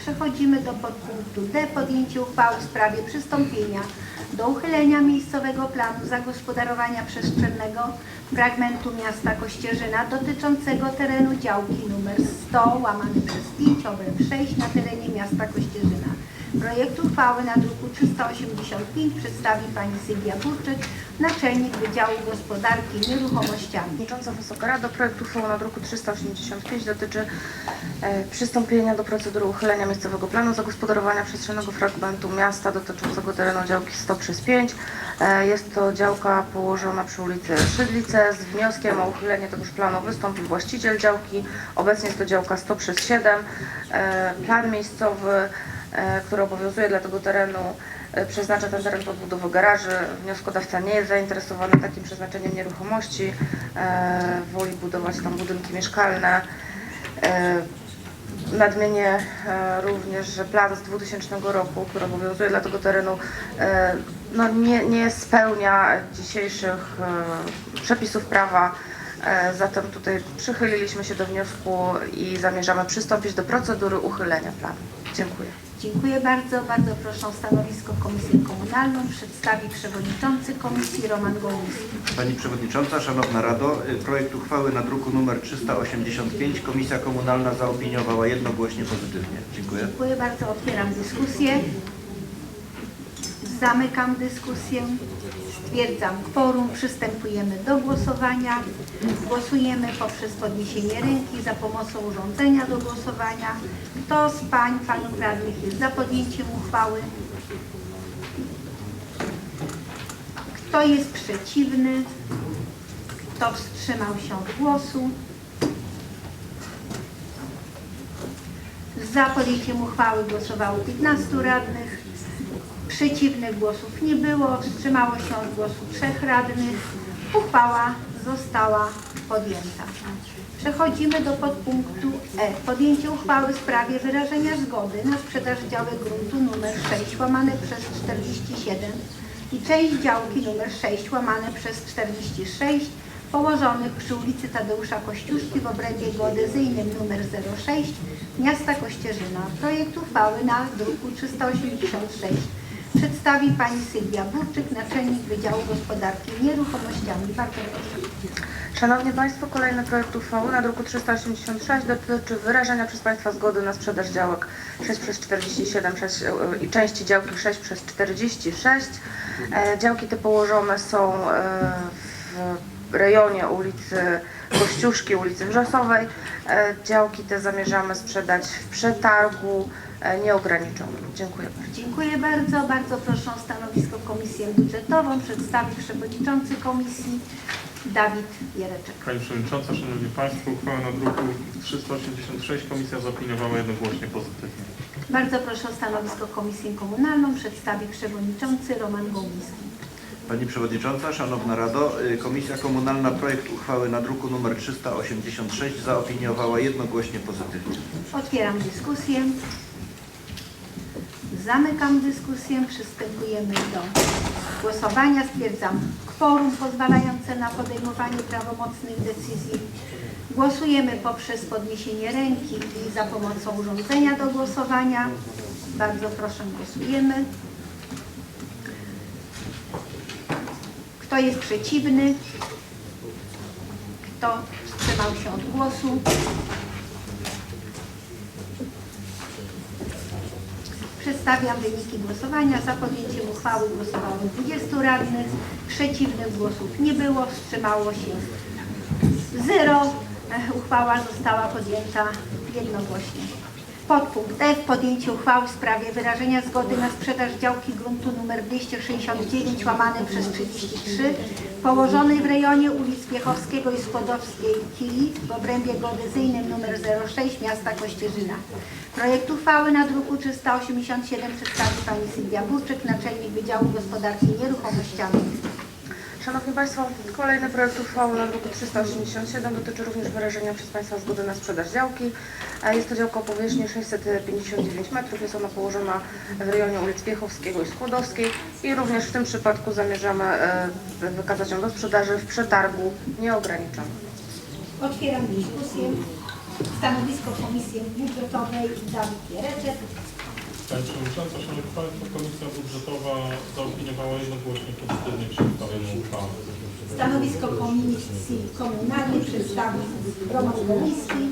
Przechodzimy do podpunktu D. Podjęcie uchwały w sprawie przystąpienia do uchylenia miejscowego planu zagospodarowania przestrzennego fragmentu miasta Kościerzyna dotyczącego terenu działki nr 100 łamany przez 5 obręb 6 na terenie miasta Kościerzyna. Projekt uchwały na druku 385 przedstawi pani Sylwia Burczyk, naczelnik Wydziału Gospodarki Nieruchomościami. Przewodnicząca Wysoka Rado, projekt uchwały na druku 385 dotyczy e, przystąpienia do procedury uchylenia miejscowego planu zagospodarowania przestrzennego fragmentu miasta dotyczącego terenu działki 100 przez 5. E, jest to działka położona przy ulicy Szydlice. Z wnioskiem o uchylenie tegoż planu wystąpił właściciel działki. Obecnie jest to działka 100 przez 7. E, plan miejscowy, który obowiązuje dla tego terenu e, przeznacza ten teren pod budowę garaży. Wnioskodawca nie jest zainteresowany takim przeznaczeniem nieruchomości. E, woli budować tam budynki mieszkalne. E, Nadmienię e, również, że plan z 2000 roku, który obowiązuje dla tego terenu, e, no nie, nie spełnia dzisiejszych e, przepisów prawa. E, Zatem tutaj przychyliliśmy się do wniosku i zamierzamy przystąpić do procedury uchylenia planu. Dziękuję. Dziękuję bardzo. Bardzo proszę o stanowisko Komisję Komunalną. Przedstawi Przewodniczący Komisji Roman Gołuski. Pani Przewodnicząca, Szanowna Rado, y, projekt uchwały na druku nr 385 Komisja Komunalna zaopiniowała jednogłośnie pozytywnie. Dziękuję. Dziękuję bardzo. Otwieram dyskusję. Zamykam dyskusję. Stwierdzam kworum. Przystępujemy do głosowania. Głosujemy poprzez podniesienie ręki za pomocą urządzenia do głosowania. Kto z Pań, Panów Radnych jest za podjęciem uchwały? Kto jest przeciwny? Kto wstrzymał się od głosu? Za podjęciem uchwały głosowało 15 radnych. Przeciwnych głosów nie było. Wstrzymało się od głosu trzech radnych. Uchwała została podjęta. Przechodzimy do podpunktu E. Podjęcie uchwały w sprawie wyrażenia zgody na sprzedaż działek gruntu nr 6 łamane przez 47 i część działki nr 6 łamane przez 46 położonych przy ulicy Tadeusza Kościuszki w obrębie geodezyjnym nr 06 miasta Kościerzyna. Projekt uchwały na druku 386 przedstawi pani Sylwia Burczyk, naczelnik Wydziału Gospodarki Nieruchomościami. Bardzo proszę. Szanowni Państwo, kolejny projekt uchwały na druku 386 dotyczy wyrażenia przez Państwa zgody na sprzedaż działek 6 przez 47 6, e, i części działki 6 przez 46. E, Działki te położone są e, w rejonie ulicy Kościuszki, ulicy Wrzosowej. Działki te zamierzamy sprzedać w przetargu e, nieograniczonym. Dziękuję bardzo. Dziękuję bardzo. Bardzo proszę o stanowisko Komisję Budżetową. Przedstawi przewodniczący komisji Dawid Jereczek. Pani Przewodnicząca, Szanowni Państwo, uchwała na druku 386 Komisja zaopiniowała jednogłośnie pozytywnie. Bardzo proszę o stanowisko Komisję Komunalną. Przedstawi przewodniczący Roman Gołuński. Pani Przewodnicząca, Szanowna Rado, y, Komisja Komunalna projekt uchwały na druku nr 386 zaopiniowała jednogłośnie pozytywnie. Otwieram dyskusję. Zamykam dyskusję. Przystępujemy do głosowania. Stwierdzam kworum pozwalające na podejmowanie prawomocnych decyzji. Głosujemy poprzez podniesienie ręki i za pomocą urządzenia do głosowania. Bardzo proszę, głosujemy. Kto jest przeciwny? Kto wstrzymał się od głosu? Przedstawiam wyniki głosowania. Za podjęciem uchwały głosowało 20 radnych. Przeciwnych głosów nie było. Wstrzymało się 0. E, Uchwała została podjęta jednogłośnie. Podpunkt F. Podjęcie uchwały w sprawie wyrażenia zgody na sprzedaż działki gruntu nr 269 łamane przez 33 położonej w rejonie ulic Piechowskiego i Skłodowskiej Kili w obrębie geodezyjnym nr 06 miasta Kościerzyna. Projekt uchwały na druku 387 przedstawi pani Sylwia Burczyk, naczelnik Wydziału Gospodarki Nieruchomościami. Szanowni Państwo, kolejny projekt uchwały na druku 387 dotyczy również wyrażenia przez Państwa zgody na sprzedaż działki. Jest to działka o powierzchni 659 metrów. Jest ona położona w rejonie ulic Piechowskiego i Skłodowskiej i również w tym przypadku zamierzamy e, wykazać ją do sprzedaży w przetargu nieograniczonym. Otwieram dyskusję. Stanowisko Komisji Budżetowej Dawid Giereczek. Pani Przewodnicząca, Szanowni Państwo, Komisja Budżetowa zaopiniowała jednogłośnie pozytywnie przedstawioną uchwałę. Stanowisko Komisji Komunalnej przedstawił Roman Goliński.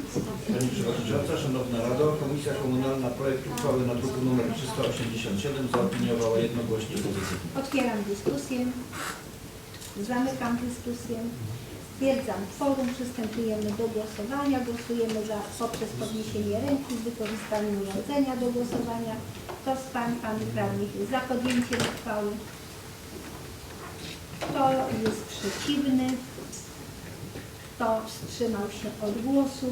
Pani Przewodnicząca, Szanowna Rado, Komisja Komunalna projekt uchwały na druku nr 387 zaopiniowała jednogłośnie pozytywnie. Otwieram dyskusję. Zamykam dyskusję. Stwierdzam kworum. Przystępujemy do głosowania. Głosujemy za, poprzez podniesienie ręki z wykorzystaniem urządzenia do głosowania. Kto z Pań, Panów Radnych jest za podjęciem uchwały? Kto jest przeciwny? Kto wstrzymał się od głosu?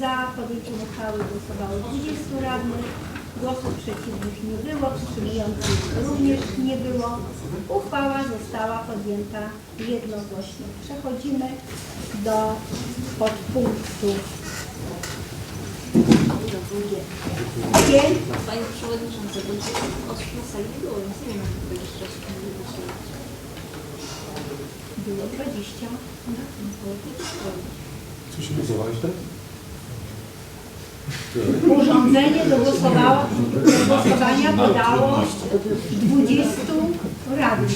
Za podjęciem uchwały głosowało 20 radnych, głosów przeciwnych nie było, wstrzymujących również nie było. Uchwała została podjęta jednogłośnie. Przechodzimy do podpunktu G. Panie Przewodniczący, bo dzisiaj osób na sali nie było, więc nie wiem, jak to jeszcze raz głosować. Było 20. Co się głosowałeś tak? Urządzenie do, głosowania podało 20 radnych.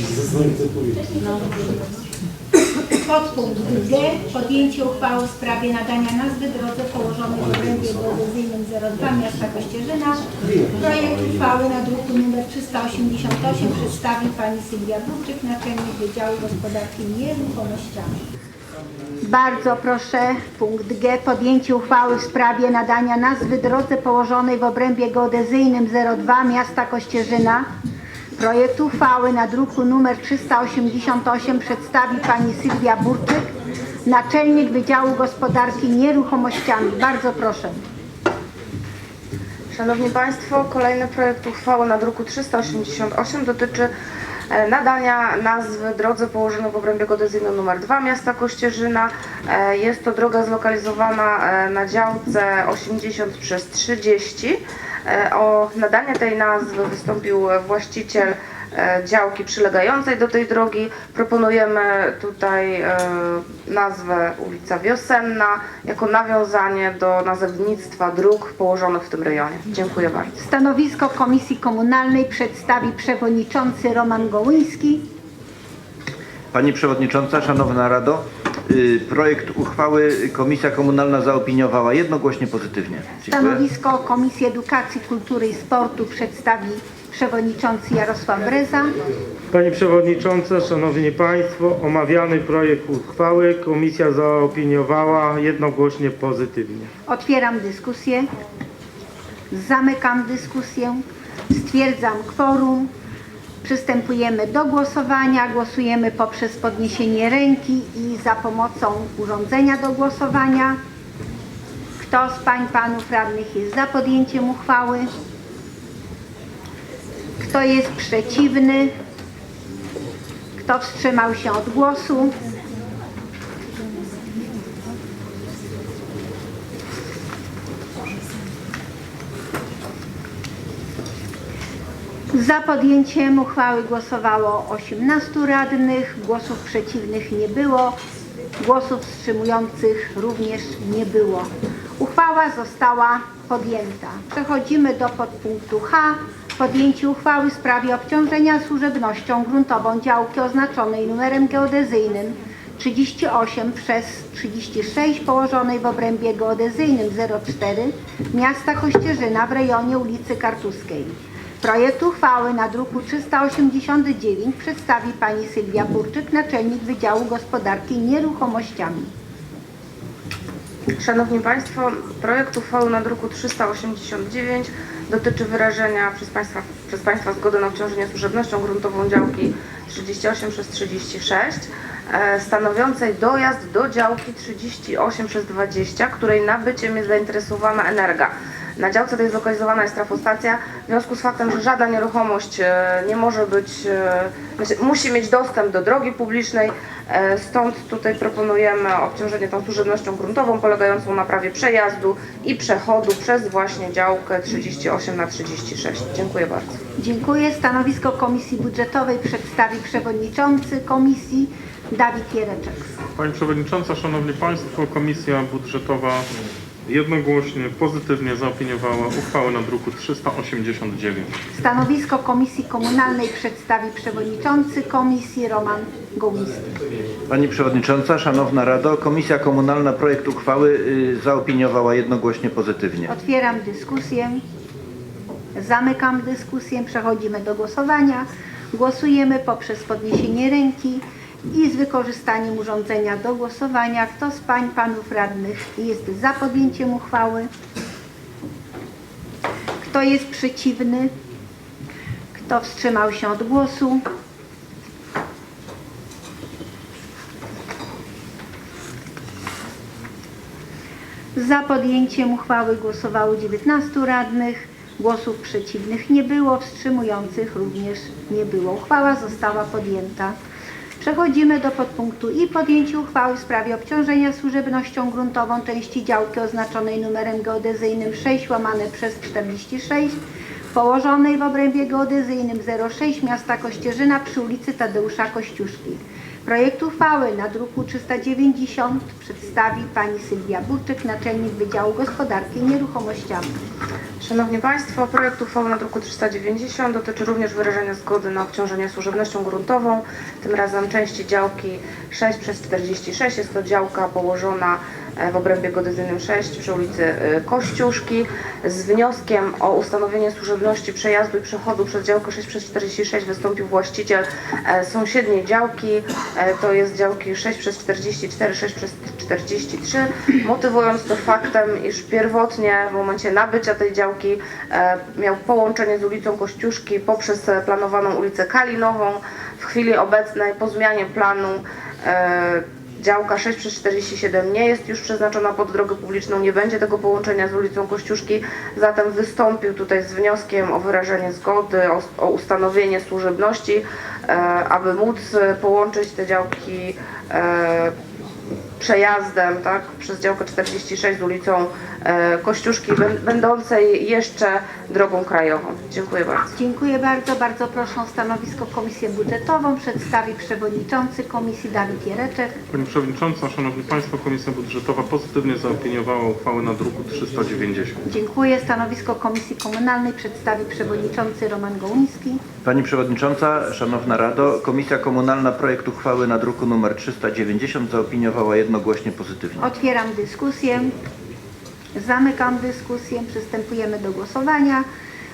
Podpunkt G. Podjęcie uchwały w sprawie nadania nazwy drodze położonej w obrębie geodezyjnym 02 miasta Kościerzyna. Projekt uchwały na druku nr 388 przedstawi pani Sylwia Burczyk, naczelnik Wydziału Gospodarki Nieruchomościami. Bardzo proszę, punkt G. Podjęcie uchwały w sprawie nadania nazwy drodze położonej w obrębie geodezyjnym 02 miasta Kościerzyna. Projekt uchwały na druku nr 388 przedstawi pani Sylwia Burczyk, naczelnik Wydziału Gospodarki Nieruchomościami. Bardzo proszę. Szanowni Państwo, kolejny projekt uchwały na druku 388 dotyczy nadania nazwy drodze położonej w obrębie geodezyjnym nr 2 miasta Kościerzyna. E, Jest to droga zlokalizowana e, na działce 80 przez 30. E, O nadanie tej nazwy wystąpił e, właściciel e, działki przylegającej do tej drogi. Proponujemy tutaj e, nazwę ulica Wiosenna jako nawiązanie do nazewnictwa dróg położonych w tym rejonie. Dziękuję bardzo. Stanowisko Komisji Komunalnej przedstawi przewodniczący Roman Gołyński. Pani Przewodnicząca, Szanowna Rado, y, projekt uchwały Komisja Komunalna zaopiniowała jednogłośnie pozytywnie. Dziękuję. Stanowisko Komisji Edukacji, Kultury i Sportu przedstawi przewodniczący Jarosław Breza. Pani Przewodnicząca, Szanowni Państwo, omawiany projekt uchwały komisja zaopiniowała jednogłośnie pozytywnie. Otwieram dyskusję. Zamykam dyskusję. Stwierdzam kworum. Przystępujemy do głosowania. Głosujemy poprzez podniesienie ręki i za pomocą urządzenia do głosowania. Kto z Pań, Panów Radnych jest za podjęciem uchwały? Kto jest przeciwny? Kto wstrzymał się od głosu? Za podjęciem uchwały głosowało 18 radnych, głosów przeciwnych nie było, głosów wstrzymujących również nie było. Uchwała została podjęta. Przechodzimy do podpunktu H. Podjęcie uchwały w sprawie obciążenia służebnością gruntową działki oznaczonej numerem geodezyjnym 38 przez 36 położonej w obrębie geodezyjnym 04 miasta Kościerzyna w rejonie ulicy Kartuskiej. Projekt uchwały na druku 389 przedstawi pani Sylwia Burczyk, naczelnik Wydziału Gospodarki Nieruchomościami. Szanowni Państwo, projekt uchwały na druku 389 dotyczy wyrażenia przez Państwa, przez Państwa zgody na obciążenie służebnością gruntową działki 38 przez 36 e, stanowiącej dojazd do działki 38 przez 20, której nabyciem jest zainteresowana Energa. Na działce tej zlokalizowana jest trafostacja. W związku z faktem, że żadna nieruchomość e, nie może być, e, znaczy musi mieć dostęp do drogi publicznej, e, stąd tutaj proponujemy obciążenie tą służebnością gruntową polegającą na prawie przejazdu i przechodu przez właśnie działkę 38 na 36. Dziękuję bardzo. Dziękuję. Stanowisko Komisji Budżetowej przedstawi przewodniczący komisji Dawid Jereczek. Pani Przewodnicząca, Szanowni Państwo, Komisja Budżetowa jednogłośnie pozytywnie zaopiniowała uchwałę na druku 389. Stanowisko Komisji Komunalnej przedstawi przewodniczący komisji Roman Gołuński. Pani Przewodnicząca, Szanowna Rado, Komisja Komunalna projekt uchwały y, zaopiniowała jednogłośnie pozytywnie. Otwieram dyskusję. Zamykam dyskusję. Przechodzimy do głosowania. Głosujemy poprzez podniesienie ręki i z wykorzystaniem urządzenia do głosowania. Kto z pań, panów radnych jest za podjęciem uchwały? Kto jest przeciwny? Kto wstrzymał się od głosu? Za podjęciem uchwały głosowało 19 radnych. Głosów przeciwnych nie było, wstrzymujących również nie było. Uchwała została podjęta. Przechodzimy do podpunktu i podjęcie uchwały w sprawie obciążenia służebnością gruntową części działki oznaczonej numerem geodezyjnym 6 łamane przez 46 położonej w obrębie geodezyjnym 06 miasta Kościerzyna przy ulicy Tadeusza Kościuszki. Projekt uchwały na druku 390 przedstawi pani Sylwia Burczyk, naczelnik Wydziału Gospodarki Nieruchomościami. Szanowni Państwo, projekt uchwały na druku 390 dotyczy również wyrażenia zgody na obciążenie służebnością gruntową, tym razem części działki 6 przez 46. Jest to działka położona w obrębie geodezyjnym 6 przy ulicy e, Kościuszki z wnioskiem o ustanowienie służebności przejazdu i przechodu przez działkę 6 przez 46 wystąpił właściciel e, sąsiedniej działki, e, to jest działki 6 przez 44, 6 przez 43, motywując to faktem, iż pierwotnie w momencie nabycia tej działki e, miał połączenie z ulicą Kościuszki poprzez e, planowaną ulicę Kalinową. W chwili obecnej po zmianie planu e, działka 6 przez 47 nie jest już przeznaczona pod drogę publiczną, nie będzie tego połączenia z ulicą Kościuszki, zatem wystąpił tutaj z wnioskiem o wyrażenie zgody, o, o ustanowienie służebności, e, aby móc połączyć te działki e, przejazdem tak, przez działkę 46 z ulicą e, Kościuszki, bę- będącej jeszcze drogą krajową. Dziękuję bardzo. Dziękuję bardzo. Bardzo proszę o stanowisko Komisję Budżetową. Przedstawi przewodniczący Komisji Dawid Jereczek. Pani Przewodnicząca, Szanowni Państwo, Komisja Budżetowa pozytywnie zaopiniowała uchwałę na druku 390. Dziękuję. Stanowisko Komisji Komunalnej przedstawi przewodniczący Roman Gołuński. Pani Przewodnicząca, Szanowna Rado, Komisja Komunalna projekt uchwały na druku nr 390 zaopiniowała jednogłośnie pozytywnie. Otwieram dyskusję. Zamykam dyskusję. Przystępujemy do głosowania.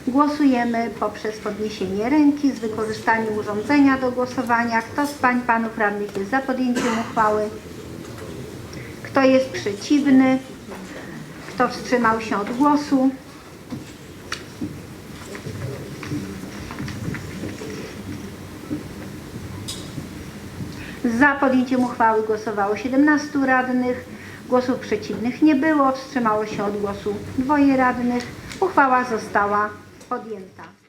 Głosujemy poprzez podniesienie ręki z wykorzystaniem urządzenia do głosowania. Kto z pań, panów radnych jest za podjęciem uchwały? Kto jest przeciwny? Kto wstrzymał się od głosu? Za podjęciem uchwały głosowało 17 radnych. Głosów przeciwnych nie było. Wstrzymało się od głosu dwoje radnych. Uchwała została podjęta.